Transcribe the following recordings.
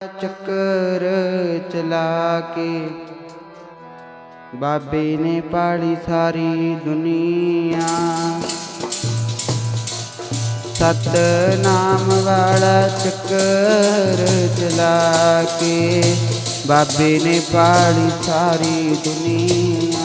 ਚੱਕਰ ਚਲਾ ਕੇ ਬਾਬੇ ਨੇ ਪਾਲੀ ਸਾਰੀ ਦੁਨੀਆ। ਸਤ ਨਾਮ ਵਾਲਾ ਚੱਕਰ ਚਲਾ ਕੇ ਬਾਬੇ ਨੇ ਪਾਲੀ ਸਾਰੀ ਦੁਨੀਆ।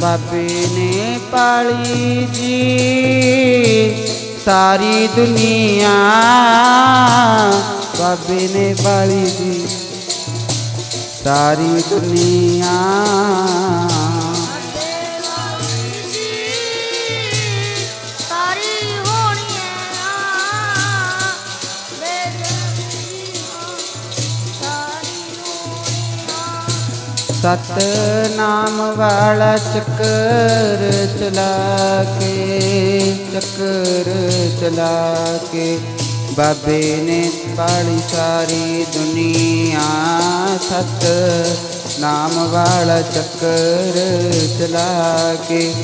ਬਾਬੇ ਨੇ ਪਾਲੀ ਜੀ ਸਾਰੀ ਦੁਨੀਆ। ਬਾਬੇ ਨੇ ਪਾਲੀ ਜੀ ਸਾਰੀ ਦੁਨੀਆ। ਸਤ ਨਾਮ ਵਾਲਾ ਚੱਕਰ ਚਲਾ ਕੇ, ਚੱਕਰ ਚਲਾ ਕੇ। ਬਾਬੇ ਨੇ ਪਾਲੀ ਸਾਰੀ ਦੁਨੀਆ ਸਤ ਨਾਮ ਵਾਲਾ ਚੱਕਰ ਚਲਾ ਕੇ।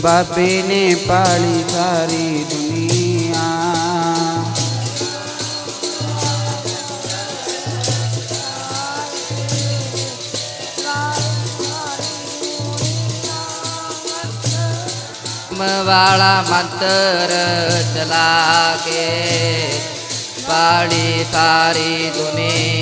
ਬਾਬੇ ਨੇ ਪਾਲੀ ਸਾਰੀ ਦੁਨੀਆ ਨਾਮ ਵਾਲਾ ਮੰਤਰ ਚਲਾ ਕੇ ਪਾੜੀ ਸਾਰੀ ਦੁਨੀਆ